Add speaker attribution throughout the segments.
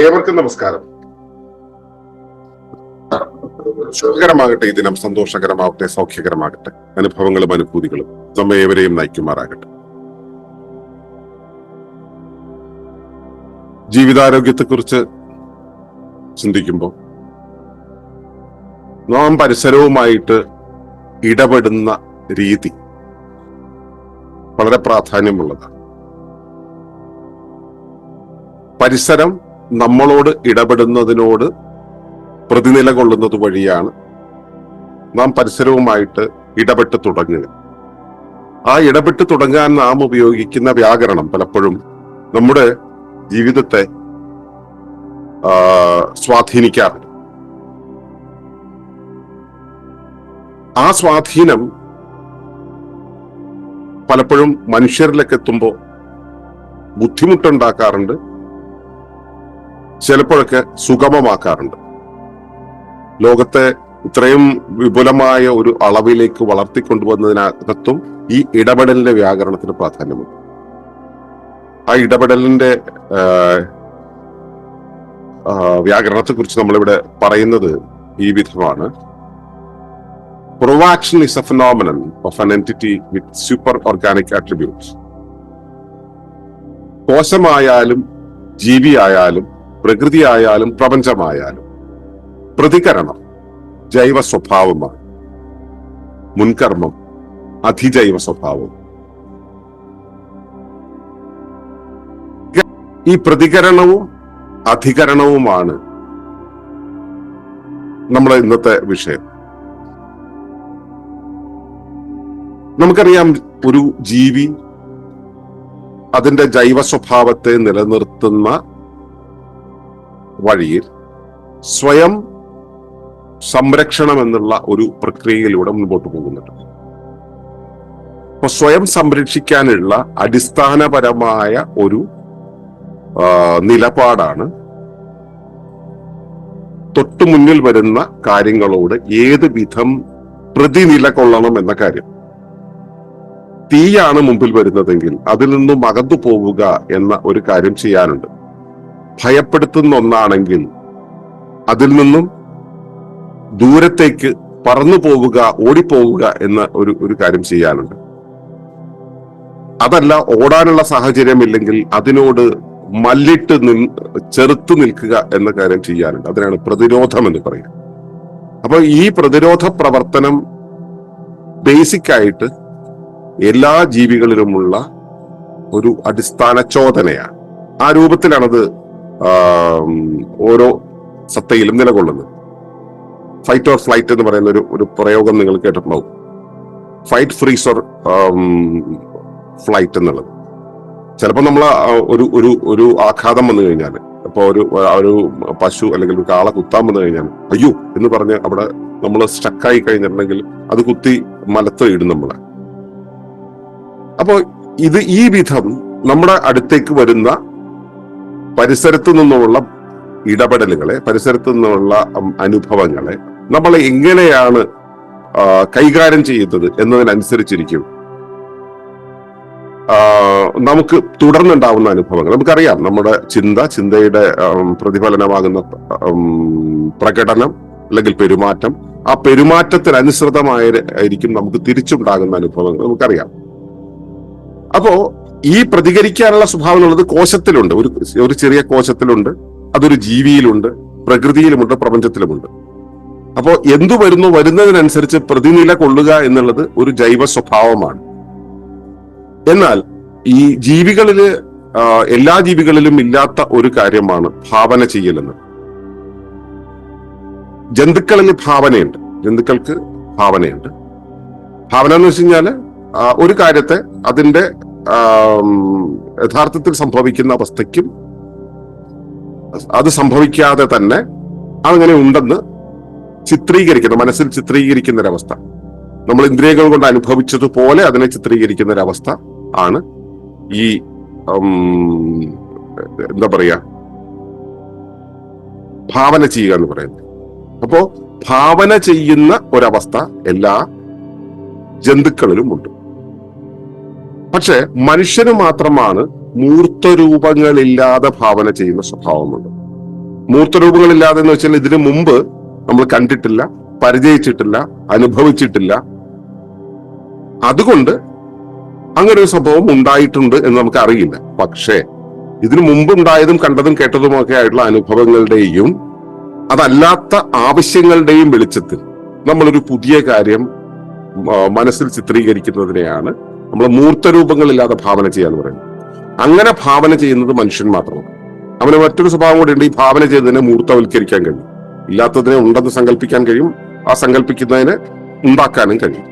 Speaker 1: ഏവർക്കും നമസ്കാരം. ശുഭകരമാകട്ടെ ഈ ദിനം സന്തോഷകരമാകട്ടെ സൗഖ്യകരമാകട്ടെ അനുഭവങ്ങളും അനുഭൂതികളും നമ്മെ ഏവരെയും നയിക്കുമാറാകട്ടെ. ജീവിതാരോഗ്യത്തെക്കുറിച്ച് ചിന്തിക്കുമ്പോൾ നാം പരിസരവുമായിട്ട് ഇടപെടുന്ന രീതി വളരെ പ്രാധാന്യമുള്ളതാണ്. പരിസരം നമ്മളോട് ഇടപെടുന്നതിനോട് പ്രതിനില കൊള്ളുന്നത് വഴിയാണ് നാം പരിസരവുമായിട്ട് ഇടപെട്ട് തുടങ്ങുക. ആ ഇടപെട്ട് തുടങ്ങാൻ നാം ഉപയോഗിക്കുന്ന വ്യാകരണം പലപ്പോഴും നമ്മുടെ ജീവിതത്തെ സ്വാധീനിക്കാറുണ്ട്. ആ സ്വാധീനം പലപ്പോഴും മനുഷ്യരിലേക്ക് എത്തുമ്പോൾ ബുദ്ധിമുട്ടുണ്ടാക്കാറുണ്ട്. ചിലപ്പോഴൊക്കെ സുഗമമാക്കാറുണ്ട്. ലോകത്തെ ഇത്രയും വിപുലമായ ഒരു അളവിലേക്ക് വളർത്തിക്കൊണ്ടുവന്നതിനകത്തും ഈ ഇടപെടലിന്റെ വ്യാകരണത്തിന് പ്രാധാന്യമുണ്ട്. ആ ഇടപെടലിന്റെ വ്യാകരണത്തെ കുറിച്ച് നമ്മളിവിടെ പറയുന്നത് ഈ വിധമാണ്. Provocation is a phenomenon of an entity with super organic attributes കോശമായാലും ജീവിയായാലും പ്രകൃതിയായാലും പ്രപഞ്ചമായാലും പ്രതികരണം ജൈവ സ്വഭാവമാണ് മുൻകർമ്മം അധിജൈവ സ്വഭാവം ഈ പ്രതികരണവും അധികരണവുമാണ് നമ്മുടെ ഇന്നത്തെ വിഷയം. നമുക്കറിയാം ഒരു ജീവി അതിന്റെ ജൈവ സ്വഭാവത്തെ നിലനിർത്തുന്ന വഴിയിൽ സ്വയം സംരക്ഷണം എന്നുള്ള ഒരു പ്രക്രിയയിലൂടെ മുൻപോട്ട് പോകുന്നുണ്ട്. അപ്പൊ സ്വയം സംരക്ഷിക്കാനുള്ള അടിസ്ഥാനപരമായ ഒരു നിലപാടാണ് തൊട്ടു മുന്നിൽ വരുന്ന കാര്യങ്ങളോട് ഏത് വിധം പ്രതിനില കൊള്ളണം എന്ന കാര്യം. തീയാണ് മുമ്പിൽ വരുന്നതെങ്കിൽ അതിൽ നിന്നും അകന്നു പോവുക എന്ന ഒരു കാര്യം ചെയ്യാനുണ്ട്. ഭയപ്പെടുത്തുന്ന ഒന്നാണെങ്കിൽ അതിൽ നിന്നും ദൂരത്തേക്ക് പറന്നു പോവുക ഓടിപ്പോവുക എന്ന ഒരു ഒരു കാര്യം ചെയ്യാനുണ്ട്. അതല്ല ഓടാനുള്ള സാഹചര്യമില്ലെങ്കിൽ അതിനോട് മല്ലിട്ട് നിൽ ചെറുത്തു നിൽക്കുക എന്ന കാര്യം ചെയ്യാനുണ്ട്. അതിനാണ് പ്രതിരോധം എന്ന് പറയുക അപ്പൊ ഈ പ്രതിരോധ പ്രവർത്തനം ബേസിക് ആയിട്ട് എല്ലാ ജീവികളിലുമുള്ള ഒരു അടിസ്ഥാന ചോദനയാണ്. ആ രൂപത്തിലാണത് ഓരോ സത്തയിലും നിലകൊള്ളുന്നത് ഫൈറ്റ് ഓർ ഫ്ലൈറ്റ് എന്ന് പറയുന്ന ഒരു ഒരു പ്രയോഗം നിങ്ങൾ കേട്ടിട്ടുണ്ടാവും. ഫൈറ്റ് ഫ്രീസ് ഓർ ഫ്ലൈറ്റ് എന്നുള്ളത്. ചിലപ്പോൾ നമ്മൾ ഒരു ഒരു ഒരു ആഘാതം വന്നു കഴിഞ്ഞാൽ ഇപ്പൊ ഒരു ഒരു പശു അല്ലെങ്കിൽ ഒരു കാള കുത്താൻ വന്നു കഴിഞ്ഞാൽ അയ്യോ എന്ന് പറഞ്ഞ് അവിടെ നമ്മൾ സ്റ്റക്കായി കഴിഞ്ഞിട്ടുണ്ടെങ്കിൽ അത് കുത്തി മലത്ത് ഇടും നമ്മളെ അപ്പോൾ ഇത് ഈ വിധം നമ്മുടെ അടുത്തേക്ക് വരുന്ന പരിസരത്തു നിന്നുമുള്ള ഇടപെടലുകളെ പരിസരത്തു നിന്നുള്ള അനുഭവങ്ങളെ നമ്മൾ എങ്ങനെയാണ് കൈകാര്യം ചെയ്യുന്നത് എന്നതിനനുസരിച്ചിരിക്കും. നമുക്ക് തുടർന്നുണ്ടാവുന്ന അനുഭവങ്ങൾ. നമുക്കറിയാം നമ്മുടെ ചിന്ത ചിന്തയുടെ പ്രതിഫലനമാകുന്ന പ്രകടനം അല്ലെങ്കിൽ പെരുമാറ്റം. ആ പെരുമാറ്റത്തിനനുസൃതമായ ആയിരിക്കും നമുക്ക് തിരിച്ചുണ്ടാകുന്ന അനുഭവങ്ങൾ നമുക്കറിയാം. അപ്പോ ഈ പ്രതികരിക്കാനുള്ള സ്വഭാവം എന്നുള്ളത് കോശത്തിലുണ്ട്. ഒരു ഒരു ചെറിയ കോശത്തിലുണ്ട്. അതൊരു ജീവിയിലുണ്ട്. പ്രകൃതിയിലുമുണ്ട്. പ്രപഞ്ചത്തിലുമുണ്ട്. അപ്പോൾ എന്തു വരുന്നു വരുന്നതിനനുസരിച്ച് പ്രതിനില കൊള്ളുക എന്നുള്ളത് ഒരു ജൈവ സ്വഭാവമാണ്. എന്നാൽ ഈ ജീവികളിൽ എല്ലാ ജീവികളിലും ഇല്ലാത്ത ഒരു കാര്യമാണ് ഭാവന ചെയ്യലെന്ന് ജന്തുക്കളിൽ ഭാവനയുണ്ട്. ജന്തുക്കൾക്ക് ഭാവനയുണ്ട്. ഭാവന എന്ന് വെച്ച് കഴിഞ്ഞാൽ ഒരു കാര്യത്തെ അതിന്റെ യഥാർത്ഥത്തിൽ സംഭവിക്കുന്ന അവസ്ഥയ്ക്കും അത് സംഭവിക്കാതെ തന്നെ അതങ്ങനെ ഉണ്ടെന്ന് ചിത്രീകരിക്കുന്ന മനസ്സിൽ ചിത്രീകരിക്കുന്ന ഒരവസ്ഥ നമ്മൾ ഇന്ദ്രിയങ്ങൾ കൊണ്ട് അനുഭവിച്ചതുപോലെ അതിനെ ചിത്രീകരിക്കുന്ന ഒരവസ്ഥ ആണ് ഈ എന്താ പറയാ ഭാവന ചെയ്യുക എന്ന് പറയുന്നത്. അപ്പോ ഭാവന ചെയ്യുന്ന ഒരവസ്ഥ എല്ലാ ജന്തുക്കളിലും ഉണ്ട്. പക്ഷെ മനുഷ്യന് മാത്രമാണ് മൂർത്തരൂപങ്ങളില്ലാതെ ഭാവന ചെയ്യുന്ന സ്വഭാവമുണ്ട്. മൂർത്തരൂപങ്ങളില്ലാതെ എന്ന് വെച്ചാൽ ഇതിനു മുമ്പ് നമ്മൾ കണ്ടിട്ടില്ല പരിചയിച്ചിട്ടില്ല അനുഭവിച്ചിട്ടില്ല. അതുകൊണ്ട് അങ്ങനെ ഒരു സംഭവം ഉണ്ടായിട്ടുണ്ട് എന്ന് നമുക്ക് അറിയില്ല പക്ഷേ ഇതിനു മുമ്പ് ഉണ്ടായതും കണ്ടതും കേട്ടതുമൊക്കെ ആയിട്ടുള്ള അനുഭവങ്ങളുടെയും അതല്ലാത്ത ആവശ്യങ്ങളുടെയും വെളിച്ചത്തിൽ നമ്മളൊരു പുതിയ കാര്യം മനസ്സിൽ ചിത്രീകരിക്കുന്നതിനെയാണ് നമ്മൾ മൂർത്ത രൂപങ്ങളില്ലാതെ ഭാവന ചെയ്യാന്ന് പറയുന്നത്. അങ്ങനെ ഭാവന ചെയ്യുന്നത് മനുഷ്യൻ മാത്രമാണ്. അവന് മറ്റൊരു സ്വഭാവം കൂടി ഉണ്ട് ഈ ഭാവന ചെയ്തതിനെ മൂർത്തവൽക്കരിക്കാൻ കഴിയും. ഇല്ലാത്തതിനെ ഉണ്ടെന്ന് സങ്കല്പിക്കാൻ കഴിയും ആ സങ്കല്പിക്കുന്നതിനെ ഉണ്ടാക്കാനും കഴിയും.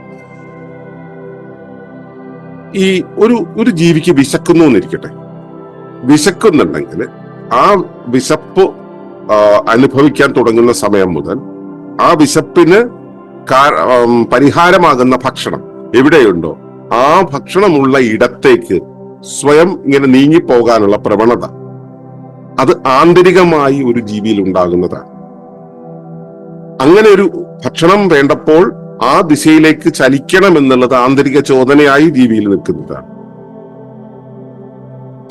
Speaker 1: ഈ ഒരു ഒരു ജീവിക്ക് വിശക്കുന്നു എന്നിരിക്കട്ടെ. വിശക്കുന്നുണ്ടെങ്കിൽ ആ വിശപ്പ് അനുഭവിക്കാൻ തുടങ്ങുന്ന സമയം മുതൽ ആ വിശപ്പിന് പരിഹാരമാകുന്ന ഭക്ഷണം എവിടെയുണ്ടോ ആ ഭക്ഷണമുള്ള ഇടത്തേക്ക് സ്വയം ഇങ്ങനെ നീങ്ങിപ്പോകാനുള്ള പ്രവണത. അത് ആന്തരികമായി ഒരു ജീവിയിൽ ഉണ്ടാകുന്നതാണ്. അങ്ങനെ ഒരു ഭക്ഷണം വേണ്ടപ്പോൾ ആ ദിശയിലേക്ക് ചലിക്കണം എന്നുള്ളത് ആന്തരിക ചോദനയായി ജീവിയിൽ നിൽക്കുന്നതാണ്.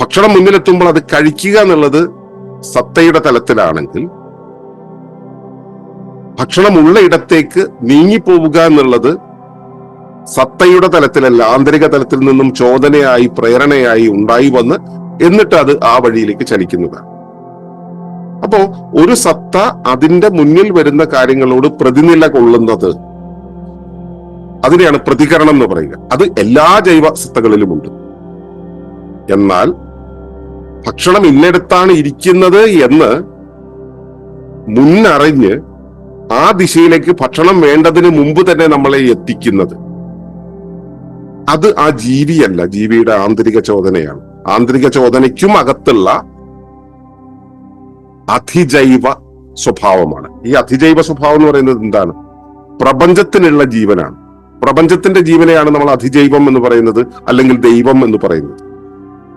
Speaker 1: ഭക്ഷണം മുന്നിലെത്തുമ്പോൾ അത് കഴിക്കുക എന്നുള്ളത് സത്തയുടെ തലത്തിലാണെങ്കിൽ ഭക്ഷണമുള്ള ഇടത്തേക്ക് നീങ്ങിപ്പോവുക എന്നുള്ളത് സത്തയുടെ തലത്തിലല്ല ആന്തരിക തലത്തിൽ നിന്നും ചോദനയായി പ്രേരണയായി ഉണ്ടായി വന്ന് എന്നിട്ട് അത് ആ വഴിയിലേക്ക് ചലിക്കുന്നതാണ് അപ്പോ ഒരു സത്ത അതിന്റെ മുന്നിൽ വരുന്ന കാര്യങ്ങളോട് പ്രതിനില കൊള്ളുന്നത് അതിനെയാണ് പ്രതികരണം എന്ന് പറയുക. അത് എല്ലാ ജൈവ സത്തകളിലുമുണ്ട്. എന്നാൽ ഭക്ഷണം ഇന്നിടത്താണ് ഇരിക്കുന്നത് എന്ന് മുന്നറിഞ്ഞ് ആ ദിശയിലേക്ക് ഭക്ഷണം വേണ്ടതിന് മുമ്പ് തന്നെ നമ്മളെ എത്തിക്കുന്നത്. അത് ആ ജീവിയല്ല. ജീവിയുടെ ആന്തരിക ചോദനയാണ്. ആന്തരിക ചോദനയ്ക്കും അകത്തുള്ള അതിജൈവ സ്വഭാവമാണ്. ഈ അതിജൈവ സ്വഭാവം എന്ന് പറയുന്നത് എന്താണ്? പ്രപഞ്ചത്തിനുള്ള ജീവനാണ്. പ്രപഞ്ചത്തിന്റെ ജീവനെയാണ് നമ്മൾ അതിജൈവം എന്ന് പറയുന്നത് അല്ലെങ്കിൽ ദൈവം എന്ന് പറയുന്നത്.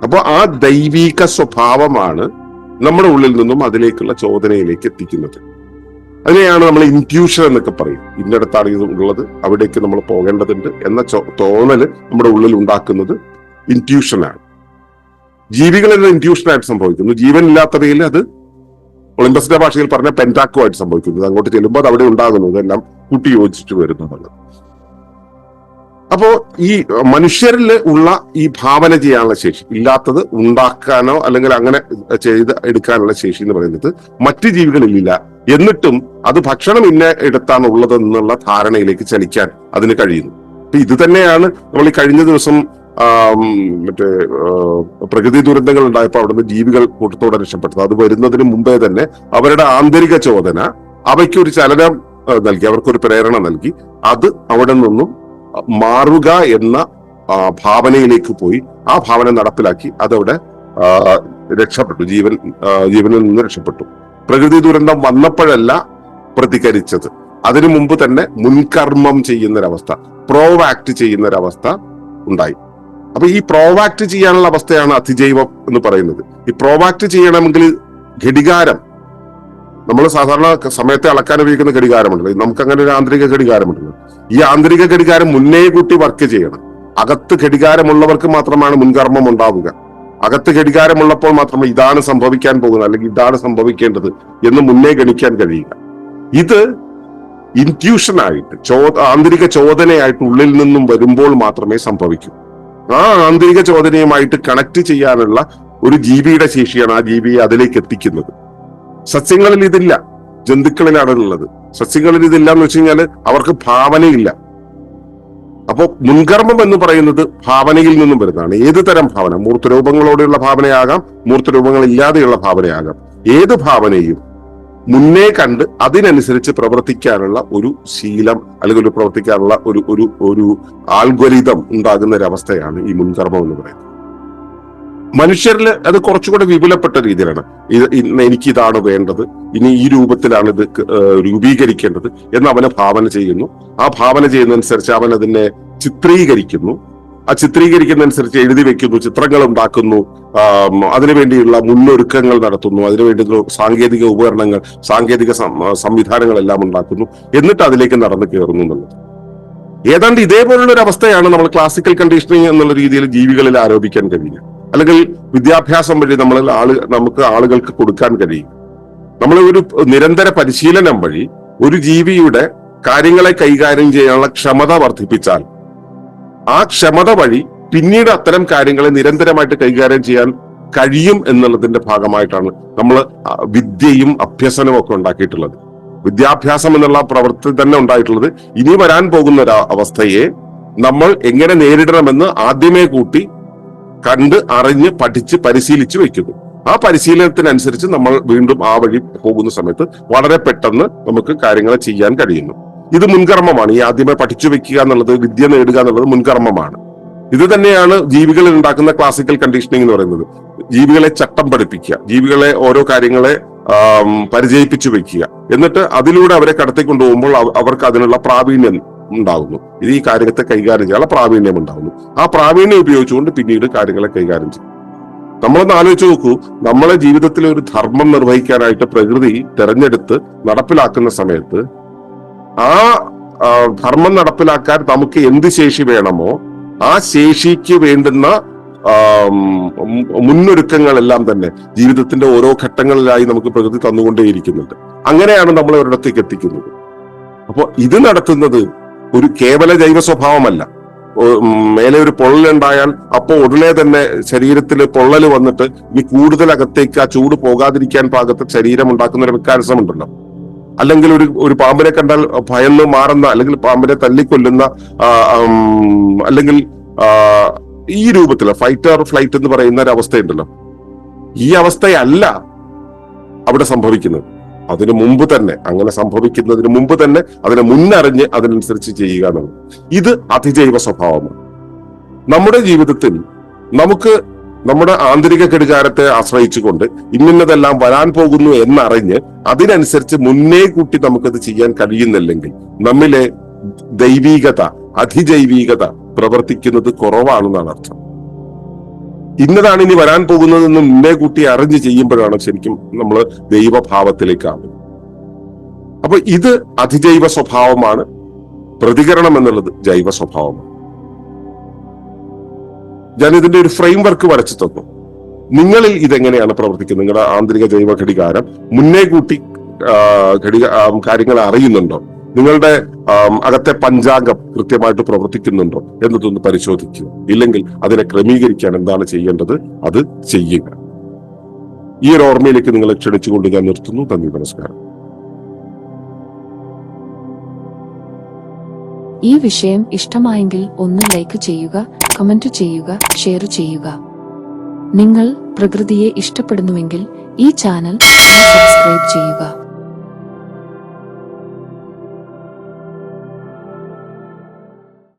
Speaker 1: അപ്പോൾ ആ ദൈവീക സ്വഭാവമാണ് നമ്മുടെ ഉള്ളിൽ നിന്നും അതിലേക്കുള്ള ചോദനയിലേക്ക് എത്തിക്കുന്നത്. അതിനെയാണ് നമ്മൾ ഇന്റ്യൂഷൻ എന്നൊക്കെ പറയും. ഇന്നടത്താണ് ഇത് ഉള്ളത് അവിടേക്ക് നമ്മൾ പോകേണ്ടതുണ്ട് എന്ന തോന്നൽ നമ്മുടെ ഉള്ളിൽ ഉണ്ടാക്കുന്നത് ഇന്റ്യൂഷനാണ് ജീവികളെല്ലാം ഇന്റ്യൂഷനായിട്ട് സംഭവിക്കുന്നു. ജീവൻ ഇല്ലാത്തവയിൽ അത് ഒളിമ്പസിന്റെ ഭാഷയിൽ പറഞ്ഞ പെന്റാക്കോ ആയിട്ട് സംഭവിക്കുന്നത് അങ്ങോട്ട് ചെല്ലുമ്പോൾ അത് അവിടെ ഉണ്ടാകുന്നു. ഇതെല്ലാം കൂട്ടി യോജിച്ചിട്ട് വരുന്നു എന്നുള്ളത്. അപ്പോ ഈ മനുഷ്യരിൽ ഉള്ള ഈ ഭാവന ചെയ്യാനുള്ള ശേഷി ഇല്ലാത്തത് ഉണ്ടാക്കാനോ അല്ലെങ്കിൽ അങ്ങനെ ചെയ്ത് എടുക്കാനുള്ള ശേഷി എന്ന് പറയുന്നത് മറ്റു ജീവികളിലില്ല. എന്നിട്ടും അത് ഭക്ഷണം ഇന്ന ഇടത്താണ് ഉള്ളതെന്നുള്ള ധാരണയിലേക്ക് ചലിക്കാൻ അതിന് കഴിയുന്നു. അപ്പൊ ഇത് തന്നെയാണ് നമ്മൾ ഈ കഴിഞ്ഞ ദിവസം മറ്റേ പ്രകൃതി ദുരന്തങ്ങൾ ഉണ്ടായപ്പോൾ അവിടുന്ന് ജീവികൾ കൂട്ടത്തോടെ രക്ഷപ്പെട്ടത്. അത് വരുന്നതിന് മുമ്പേ തന്നെ അവരുടെ ആന്തരിക ചോദന അവയ്ക്ക് ഒരു ചലനം നൽകി അവർക്കൊരു പ്രേരണ നൽകി അത് അവിടെ നിന്നും മാറുക എന്ന ഭാവനയിലേക്ക് പോയി. ആ ഭാവന നടപ്പിലാക്കി അതവിടെ രക്ഷപ്പെട്ടു. ജീവൻ ജീവനിൽ നിന്ന് രക്ഷപ്പെട്ടു. പ്രകൃതി ദുരന്തം വന്നപ്പോഴല്ല പ്രതികരിച്ചത്. അതിനു മുമ്പ് തന്നെ മുൻകർമ്മം ചെയ്യുന്നൊരവസ്ഥ പ്രോവാക്ട് ചെയ്യുന്നൊരവസ്ഥ ഉണ്ടായി. അപ്പൊ ഈ പ്രോവാക്ട് ചെയ്യാനുള്ള അവസ്ഥയാണ് അതിജൈവം എന്ന് പറയുന്നത്. ഈ പ്രോവാക്ട് ചെയ്യണമെങ്കിൽ ഘടികാരം നമ്മൾ സാധാരണ സമയത്തെ അളക്കാൻ ഉപയോഗിക്കുന്ന ഘടികാരമുണ്ടല്ലോ നമുക്ക് അങ്ങനെ ഒരു ആന്തരിക ഘടികാരമുണ്ടല്ലോ ഈ ആന്തരിക ഘടികാരം മുന്നേ കൂട്ടി വർക്ക് ചെയ്യണം. അകത്ത് ഘടികാരമുള്ളവർക്ക് മാത്രമാണ് മുൻകർമ്മം ഉണ്ടാവുക. അകത്ത് ഘടികാരമുള്ളപ്പോൾ മാത്രമേ ഇതാണ് സംഭവിക്കാൻ പോകുന്നത് അല്ലെങ്കിൽ ഇതാണ് സംഭവിക്കേണ്ടത് എന്ന് മുന്നേ ഗണിക്കാൻ കഴിയുക. ഇത് ഇന്റ്യൂഷനായിട്ട് ചോ ആന്തരിക ചോദനയായിട്ട് ഉള്ളിൽ നിന്നും വരുമ്പോൾ മാത്രമേ സംഭവിക്കൂ. ആ ആന്തരിക ചോദനയുമായിട്ട് കണക്ട് ചെയ്യാനുള്ള ഒരു ജീവിയുടെ ശേഷിയാണ് ആ ജീവിയെ അതിലേക്ക് എത്തിക്കുന്നത്. സസ്യങ്ങളിൽ ഇതില്ല. ജന്തുക്കളിലാണ് ഉള്ളത്. സസ്യങ്ങളിൽ ഇതില്ല എന്ന് വെച്ച് കഴിഞ്ഞാൽ അവർക്ക് ഭാവനയില്ല. അപ്പോൾ മുൻകർമ്മം എന്ന് പറയുന്നത് ഭാവനയിൽ നിന്നും വരുന്നതാണ്. ഏത് തരം ഭാവന? മൂർത്തരൂപങ്ങളോടെയുള്ള ഭാവനയാകാം മൂർത്തരൂപങ്ങൾ ഇല്ലാതെയുള്ള ഭാവനയാകാം. ഏത് ഭാവനയും മുന്നേ കണ്ട് അതിനനുസരിച്ച് പ്രവർത്തിക്കാനുള്ള ഒരു ശീലം അല്ലെങ്കിൽ ഒരു പ്രവർത്തിക്കാനുള്ള ഒരു ഒരു ഒരു ആൽഗോരിതം ഉണ്ടാകുന്ന ഒരു അവസ്ഥയാണ് ഈ മുൻകർമ്മം എന്ന് പറയുന്നത്. മനുഷ്യരിൽ അത് കുറച്ചുകൂടെ വിപുലപ്പെട്ട രീതിയിലാണ്. ഇത് എനിക്ക് ഇതാണ് വേണ്ടത്. ഇനി ഈ രൂപത്തിലാണ് ഇത് രൂപീകരിക്കേണ്ടത് എന്ന് അവനെ ഭാവന ചെയ്യുന്നു. ആ ഭാവന ചെയ്യുന്നതനുസരിച്ച് അവൻ അതിനെ ചിത്രീകരിക്കുന്നു. ആ ചിത്രീകരിക്കുന്നതനുസരിച്ച് എഴുതി വെക്കുന്നു ചിത്രങ്ങൾ ഉണ്ടാക്കുന്നു അതിനുവേണ്ടിയുള്ള മുന്നൊരുക്കങ്ങൾ നടത്തുന്നു അതിനുവേണ്ടിയുള്ള സാങ്കേതിക ഉപകരണങ്ങൾ സാങ്കേതിക സംവിധാനങ്ങളെല്ലാം ഉണ്ടാക്കുന്നു. എന്നിട്ട് അതിലേക്ക് നടന്നു കയറുന്നു എന്നുള്ളത്. ഏതാണ്ട് ഇതേപോലുള്ള ഒരു അവസ്ഥയാണ് നമ്മൾ ക്ലാസിക്കൽ കണ്ടീഷനിങ് എന്നുള്ള രീതിയിൽ ജീവികളിൽ ആരോപിക്കാൻ കഴിയുക. അല്ലെങ്കിൽ വിദ്യാഭ്യാസം വഴി നമ്മൾ ആൾ നമുക്ക് ആളുകൾക്ക് കൊടുക്കാൻ കഴിയും. നമ്മൾ ഒരു നിരന്തര പരിശീലനം വഴി ഒരു ജീവിയുടെ കാര്യങ്ങളെ കൈകാര്യം ചെയ്യാനുള്ള ക്ഷമത വർദ്ധിപ്പിച്ചാൽ ആ ക്ഷമത വഴി പിന്നീട് അത്തരം കാര്യങ്ങളെ നിരന്തരമായിട്ട് കൈകാര്യം ചെയ്യാൻ കഴിയും എന്നുള്ളതിന്റെ ഭാഗമായിട്ടാണ് നമ്മൾ വിദ്യയും അഭ്യസനവും ഒക്കെ ഉണ്ടാക്കിയിട്ടുള്ളത്. വിദ്യാഭ്യാസം എന്നുള്ള പ്രവൃത്തി തന്നെ ഉണ്ടായിട്ടുള്ളത് ഇനി വരാൻ പോകുന്ന ഒരു അവസ്ഥയെ നമ്മൾ എങ്ങനെ നേരിടണമെന്ന് ആദ്യമേ കൂട്ടി കണ്ട് അറിഞ്ഞ് പഠിച്ച് പരിശീലിച്ച് വെക്കുന്നു. ആ പരിശീലനത്തിനനുസരിച്ച് നമ്മൾ വീണ്ടും ആ വഴി പോകുന്ന സമയത്ത് വളരെ പെട്ടെന്ന് നമുക്ക് കാര്യങ്ങൾ ചെയ്യാൻ കഴിയുന്നു. ഇത് മുൻകർമ്മമാണ്. ഈ ആദ്യമേ പഠിച്ചു വെക്കുക എന്നുള്ളത് വിദ്യ നേടുക എന്നുള്ളത് മുൻകർമ്മമാണ്. ഇത് തന്നെയാണ് ജീവികളിൽ ഉണ്ടാക്കുന്ന ക്ലാസിക്കൽ കണ്ടീഷനിങ് എന്ന് പറയുന്നത്. ജീവികളെ ചട്ടം പഠിപ്പിക്കുക ജീവികളെ ഓരോ കാര്യങ്ങളെ പരിചയിപ്പിച്ചു വെക്കുക. എന്നിട്ട് അതിലൂടെ അവരെ കടത്തിക്കൊണ്ടുപോകുമ്പോൾ അവ- അവർക്ക് അതിനുള്ള പ്രാവീണ്യം ഉണ്ടാകുന്നു ഇത് ഈ കാര്യത്തെ കൈകാര്യം ചെയ്യാനുള്ള പ്രാവീണ്യം ഉണ്ടാകുന്നു ആ പ്രാവീണ്യം ഉപയോഗിച്ചുകൊണ്ട് പിന്നീട് കാര്യങ്ങളെ കൈകാര്യം ചെയ്യും. നമ്മളൊന്ന് ആലോചിച്ച് നോക്കൂ. നമ്മളെ ജീവിതത്തിലെ ഒരു ധർമ്മം നിർവഹിക്കാനായിട്ട് പ്രകൃതി തെരഞ്ഞെടുത്ത് നടപ്പിലാക്കുന്ന സമയത്ത് ആ ധർമ്മം നടപ്പിലാക്കാൻ നമുക്ക് എന്ത് ശേഷി വേണമോ ആ ശേഷിക്ക് വേണ്ടുന്ന മുന്നൊരുക്കങ്ങളെല്ലാം തന്നെ ജീവിതത്തിന്റെ ഓരോ ഘട്ടങ്ങളിലായി നമുക്ക് പ്രകൃതി തന്നുകൊണ്ടേയിരിക്കുന്നുണ്ട്. അങ്ങനെയാണ് നമ്മൾ ഒരിടത്തേക്ക് എത്തിക്കുന്നത്. അപ്പോൾ ഇത് നടത്തുന്നത് ഒരു കേവല ജൈവ സ്വഭാവമല്ല. മേലെ ഒരു പൊള്ളലുണ്ടായാൽ അപ്പോൾ ഉടനെ തന്നെ ശരീരത്തിൽ പൊള്ളൽ വന്നിട്ട് ഇനി കൂടുതൽ അകത്തേക്ക് ആ ചൂട് പോകാതിരിക്കാൻ പാകത്തെ ശരീരം ഉണ്ടാക്കുന്ന ഒരു മെക്കാനിസം ഉണ്ടല്ലോ. അല്ലെങ്കിൽ ഒരു ഒരു പാമ്പിനെ കണ്ടാൽ ഭയന്ന് മാറുന്ന അല്ലെങ്കിൽ പാമ്പിനെ തല്ലിക്കൊല്ലുന്ന അല്ലെങ്കിൽ ഈ രൂപത്തിൽ ഫൈറ്റ് ഓർ ഫ്ലൈറ്റ് എന്ന് പറയുന്ന ഒരു അവസ്ഥയുണ്ടല്ലോ. ഈ അവസ്ഥയല്ല അവിടെ സംഭവിക്കുന്നത്. അതിനു മുമ്പ് തന്നെ അങ്ങനെ സംഭവിക്കുന്നതിന് മുമ്പ് തന്നെ അതിനെ മുന്നറിഞ്ഞ് അതിനനുസരിച്ച് ചെയ്യുക എന്നുള്ളത്. ഇത് അതിജൈവ സ്വഭാവമാണ്. നമ്മുടെ ജീവിതത്തിൽ നമുക്ക് നമ്മുടെ ആന്തരിക ഘടികാരത്തെ ആശ്രയിച്ചുകൊണ്ട് ഇന്നിന്നതെല്ലാം വരാൻ പോകുന്നു എന്നറിഞ്ഞ് അതിനനുസരിച്ച് മുന്നേ കൂട്ടി നമുക്കത് ചെയ്യാൻ കഴിയുന്നില്ലെങ്കിൽ നമ്മിലെ ദൈവീകത അതിജൈവീകത പ്രവർത്തിക്കുന്നത് കുറവാണെന്നാണ് അർത്ഥം. ഇന്നതാണ് ഇനി വരാൻ പോകുന്നതെന്ന് മുന്നേ കൂട്ടി അറിഞ്ഞ് ചെയ്യുമ്പോഴാണ് ശരിക്കും നമ്മൾ ദൈവഭാവത്തിലേക്കാവുന്നത് അപ്പൊ ഇത് അതിജൈവ സ്വഭാവമാണ് പ്രതികരണം എന്നുള്ളത് ജൈവ സ്വഭാവമാണ്. ഞാൻ ഇതിന്റെ ഒരു ഫ്രെയിം വർക്ക് വരച്ചു തന്നു. നിങ്ങളിൽ ഇതെങ്ങനെയാണ് പ്രവർത്തിക്കുന്നത്? നിങ്ങളുടെ ആന്തരിക ജൈവ ഘടികാരം മുന്നേ കൂട്ടി ഘടിക കാര്യങ്ങൾ അറിയുന്നുണ്ടോ? നിങ്ങളുടെ അകത്തെ പഞ്ചാംഗം കൃത്യമായിട്ട് പ്രവർത്തിക്കുന്നുണ്ടോ എന്നതൊന്ന് പരിശോധിക്കുക. ഇല്ലെങ്കിൽ അതിനെ ക്രമീകരിക്കാൻ എന്താണ് ചെയ്യേണ്ടത്? അത് ചെയ്യുക. ഈ ഒരു ഓർമ്മയിലേക്ക് നിങ്ങളെ ക്ഷണിച്ചുകൊണ്ട് ഞാൻ നിർത്തുന്നു. നന്ദി നമസ്കാരം.
Speaker 2: ഈ വിഷയം ഇഷ്ടമായെങ്കിൽ ഒന്ന് ലൈക്ക് ചെയ്യുക കമന്റ് ചെയ്യുക ഷെയർ ചെയ്യുക. നിങ്ങൾ പ്രകൃതിയെ ഇഷ്ടപ്പെടുന്നുവെങ്കിൽ ഈ ചാനൽ സബ്സ്ക്രൈബ് ചെയ്യുക.